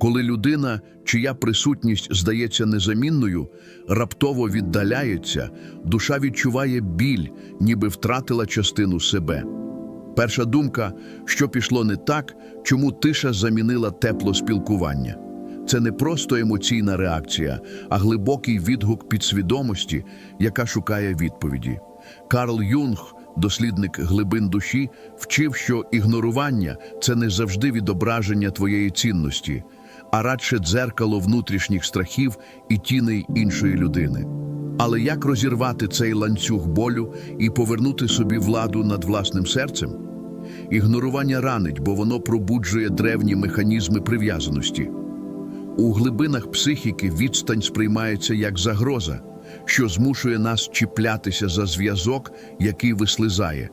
Коли людина, чия присутність здається незамінною, раптово віддаляється, душа відчуває біль, ніби втратила частину себе. Перша думка, що пішло не так, чому тиша замінила тепло спілкування. Це не просто емоційна реакція, а глибокий відгук підсвідомості, яка шукає відповіді. Карл Юнг, дослідник глибин душі, вчив, що ігнорування це не завжди відображення твоєї цінності, а радше дзеркало внутрішніх страхів і тіней іншої людини. Але як розірвати цей ланцюг болю і повернути собі владу над власним серцем? Ігнорування ранить, бо воно пробуджує древні механізми прив'язаності. У глибинах психіки відстань сприймається як загроза, що змушує нас чіплятися за зв'язок, який вислизає.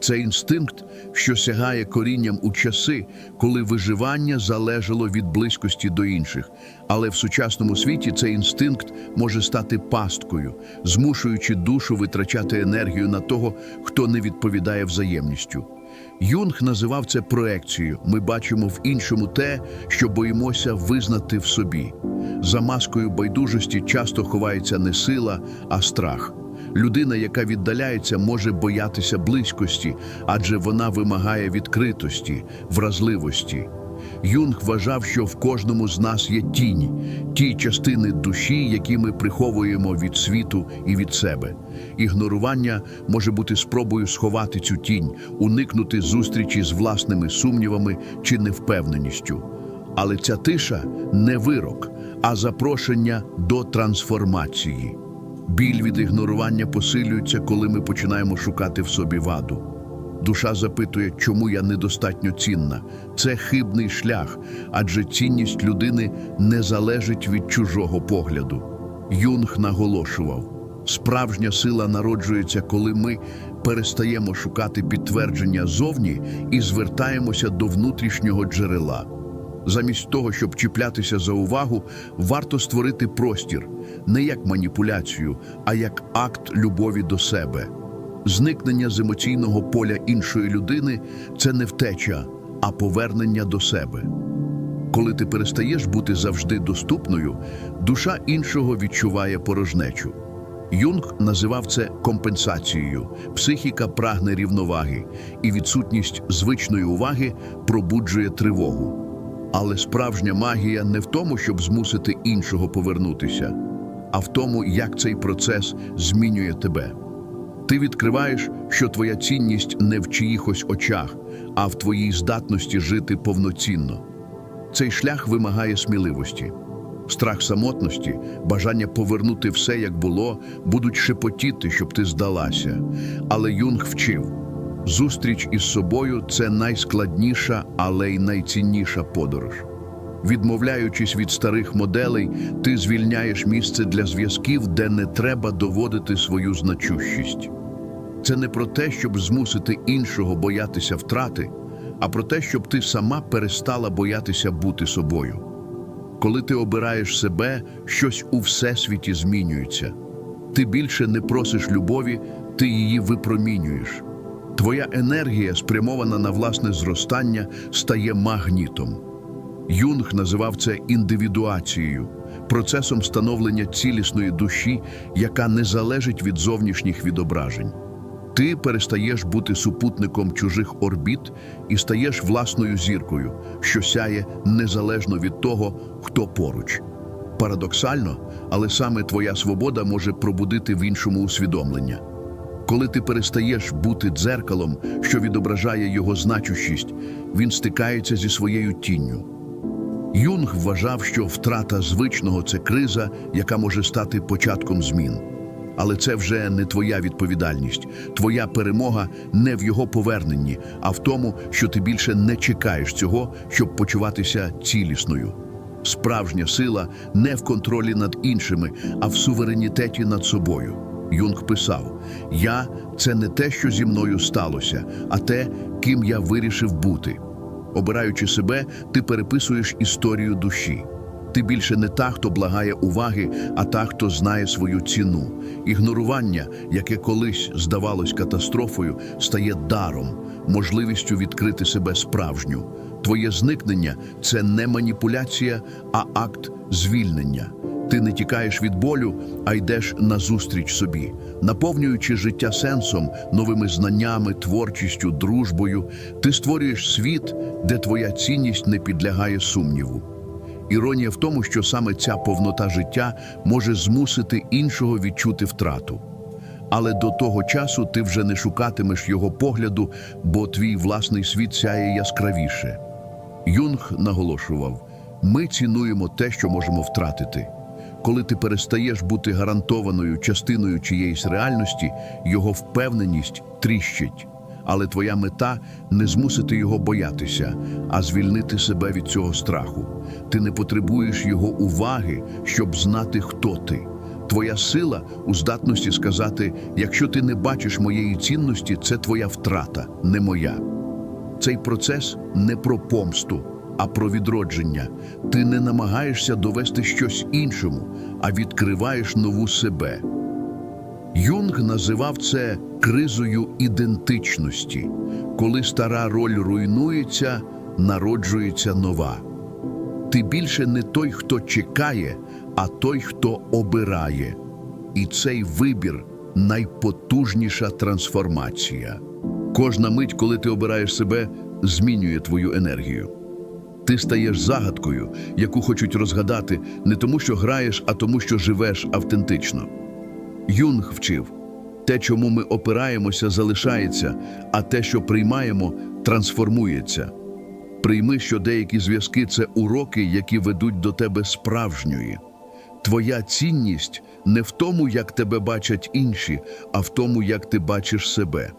Це інстинкт, що сягає корінням у часи, коли виживання залежало від близькості до інших. Але в сучасному світі цей інстинкт може стати пасткою, змушуючи душу витрачати енергію на того, хто не відповідає взаємністю. Юнг називав це проекцією. Ми бачимо в іншому те, що боїмося визнати в собі. За маскою байдужості часто ховається не сила, а страх. Людина, яка віддаляється, може боятися близькості, адже вона вимагає відкритості, вразливості. Юнг вважав, що в кожному з нас є тінь, ті частини душі, які ми приховуємо від світу і від себе. Ігнорування може бути спробою сховати цю тінь, уникнути зустрічі з власними сумнівами чи невпевненістю. Але ця тиша не вирок, а запрошення до трансформації. Біль від ігнорування посилюється, коли ми починаємо шукати в собі ваду. Душа запитує, чому я недостатньо цінна. Це хибний шлях, адже цінність людини не залежить від чужого погляду. Юнг наголошував: справжня сила народжується, коли ми перестаємо шукати підтвердження зовні і звертаємося до внутрішнього джерела. Замість того, щоб чіплятися за увагу, варто створити простір не як маніпуляцію, а як акт любові до себе. Зникнення з емоційного поля іншої людини це не втеча, а повернення до себе. Коли ти перестаєш бути завжди доступною, душа іншого відчуває порожнечу. Юнг називав це компенсацією. Психіка прагне рівноваги, і відсутність звичної уваги пробуджує тривогу. Але справжня магія не в тому, щоб змусити іншого повернутися, а в тому, як цей процес змінює тебе. Ти відкриваєш, що твоя цінність не в чиїхось очах, а в твоїй здатності жити повноцінно. Цей шлях вимагає сміливості. Страх самотності, бажання повернути все, як було, будуть шепотіти, щоб ти здалася. Але Юнг вчив: зустріч із собою це найскладніша, але й найцінніша подорож. Відмовляючись від старих моделей, ти звільняєш місце для зв'язків, де не треба доводити свою значущість. Це не про те, щоб змусити іншого боятися втрати, а про те, щоб ти сама перестала боятися бути собою. Коли ти обираєш себе, щось у всесвіті змінюється. Ти більше не просиш любові, ти її випромінюєш. Твоя енергія, спрямована на власне зростання, стає магнітом. Юнг називав це індивідуацією, процесом становлення цілісної душі, яка не залежить від зовнішніх відображень. Ти перестаєш бути супутником чужих орбіт і стаєш власною зіркою, що сяє незалежно від того, хто поруч. Парадоксально, але саме твоя свобода може пробудити в іншому усвідомлення. Коли ти перестаєш бути дзеркалом, що відображає його значущість, він стикається зі своєю тінню. Юнг вважав, що втрата звичного це криза, яка може стати початком змін. Але це вже не твоя відповідальність. Твоя перемога не в його поверненні, а в тому, що ти більше не чекаєш цього, щоб почуватися цілісною. Справжня сила не в контролі над іншими, а в суверенітеті над собою. Юнг писав: Я це не те, що зі мною сталося, а те, ким я вирішив бути. Обираючи себе, ти переписуєш історію душі. Ти більше не та, хто благає уваги, а та, хто знає свою ціну. Ігнорування, яке колись здавалось катастрофою, стає даром, можливістю відкрити себе справжню. Твоє зникнення це не маніпуляція, а акт звільнення. Ти не тікаєш від болю, а йдеш назустріч собі, наповнюючи життя сенсом, новими знаннями, творчістю, дружбою. Ти створюєш світ, де твоя цінність не підлягає сумніву. Іронія в тому, що саме ця повнота життя може змусити іншого відчути втрату. Але до того часу ти вже не шукатимеш його погляду, бо твій власний світ сяє яскравіше. Юнг наголошував: ми цінуємо те, що можемо втратити. Коли ти перестаєш бути гарантованою частиною чиєїсь реальності, його впевненість тріщить. Але твоя мета не змусити його боятися, а звільнити себе від цього страху. Ти не потребуєш його уваги, щоб знати, хто ти. Твоя сила у здатності сказати: якщо ти не бачиш моєї цінності, це твоя втрата, не моя. Цей процес не про помсту, а про відродження. Ти не намагаєшся довести щось іншому, а відкриваєш нову себе. Юнг називав це кризою ідентичності. Коли стара роль руйнується, народжується нова. Ти більше не той, хто чекає, а той, хто обирає. І цей вибір найпотужніша трансформація. Кожна мить, коли ти обираєш себе, змінює твою енергію. Ти стаєш загадкою, яку хочуть розгадати не тому, що граєш, а тому, що живеш автентично. Юнг вчив: те, чому ми опираємося, залишається, а те, що приймаємо, трансформується. Прийми, що деякі зв'язки це уроки, які ведуть до тебе справжньої. Твоя цінність не в тому, як тебе бачать інші, а в тому, як ти бачиш себе.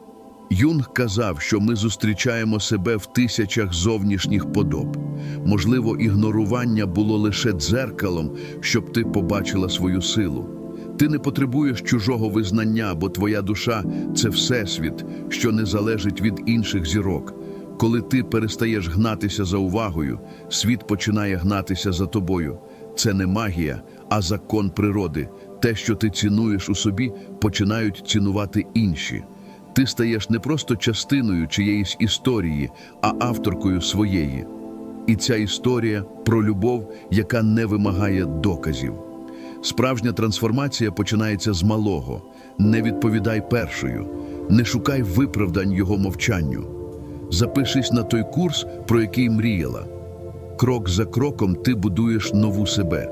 Юнг казав, що ми зустрічаємо себе в тисячах зовнішніх подоб. Можливо, ігнорування було лише дзеркалом, щоб ти побачила свою силу. Ти не потребуєш чужого визнання, бо твоя душа це всесвіт, що не залежить від інших зірок. Коли ти перестаєш гнатися за увагою, світ починає гнатися за тобою. Це не магія, а закон природи. Те, що ти цінуєш у собі, починають цінувати інші. Ти стаєш не просто частиною чиєїсь історії, а авторкою своєї. І ця історія про любов, яка не вимагає доказів. Справжня трансформація починається з малого. Не відповідай першою, не шукай виправдань його мовчанню. Запишись на той курс, про який мріяла. Крок за кроком ти будуєш нову себе,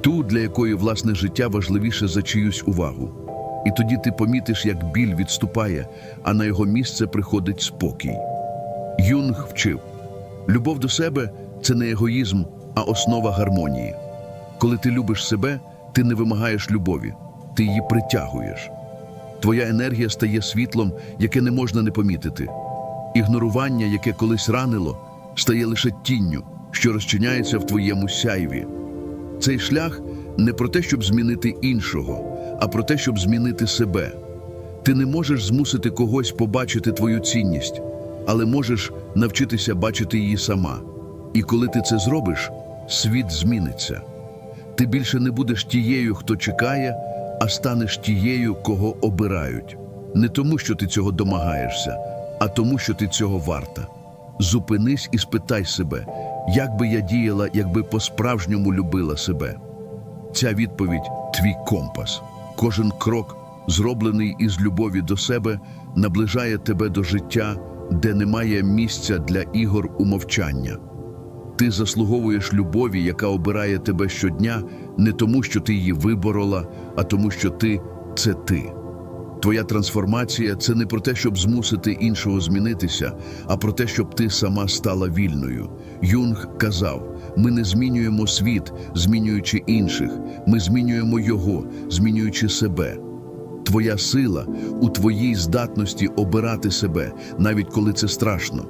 ту, для якої власне життя важливіше за чиюсь увагу. І тоді ти помітиш, як біль відступає, а на його місце приходить спокій. Юнг вчив: любов до себе це не егоїзм, а основа гармонії. Коли ти любиш себе, ти не вимагаєш любові, ти її притягуєш. Твоя енергія стає світлом, яке не можна не помітити. Ігнорування, яке колись ранило, стає лише тінню, що розчиняється в твоєму сяйві. Цей шлях не про те, щоб змінити іншого, а про те, щоб змінити себе. Ти не можеш змусити когось побачити твою цінність, але можеш навчитися бачити її сама. І коли ти це зробиш, світ зміниться. Ти більше не будеш тією, хто чекає, а станеш тією, кого обирають. Не тому, що ти цього домагаєшся, а тому, що ти цього варта. Зупинись і спитай себе, як би я діяла, якби по-справжньому любила себе. Ця відповідь твій компас. Кожен крок, зроблений із любові до себе, наближає тебе до життя, де немає місця для ігор у мовчання. Ти заслуговуєш любові, яка обирає тебе щодня, не тому, що ти її виборола, а тому, що ти це ти. Твоя трансформація це не про те, щоб змусити іншого змінитися, а про те, щоб ти сама стала вільною. Юнг казав: ми не змінюємо світ, змінюючи інших, ми змінюємо його, змінюючи себе. Твоя сила у твоїй здатності обирати себе, навіть коли це страшно.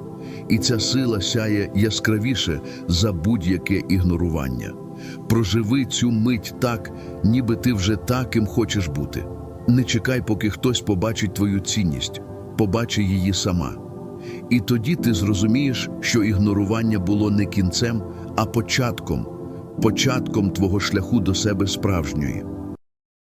І ця сила сяє яскравіше за будь-яке ігнорування. Проживи цю мить так, ніби ти вже таким хочеш бути. Не чекай, поки хтось побачить твою цінність, побачи її сама. І тоді ти зрозумієш, що ігнорування було не кінцем, а початком, початком твого шляху до себе справжньої.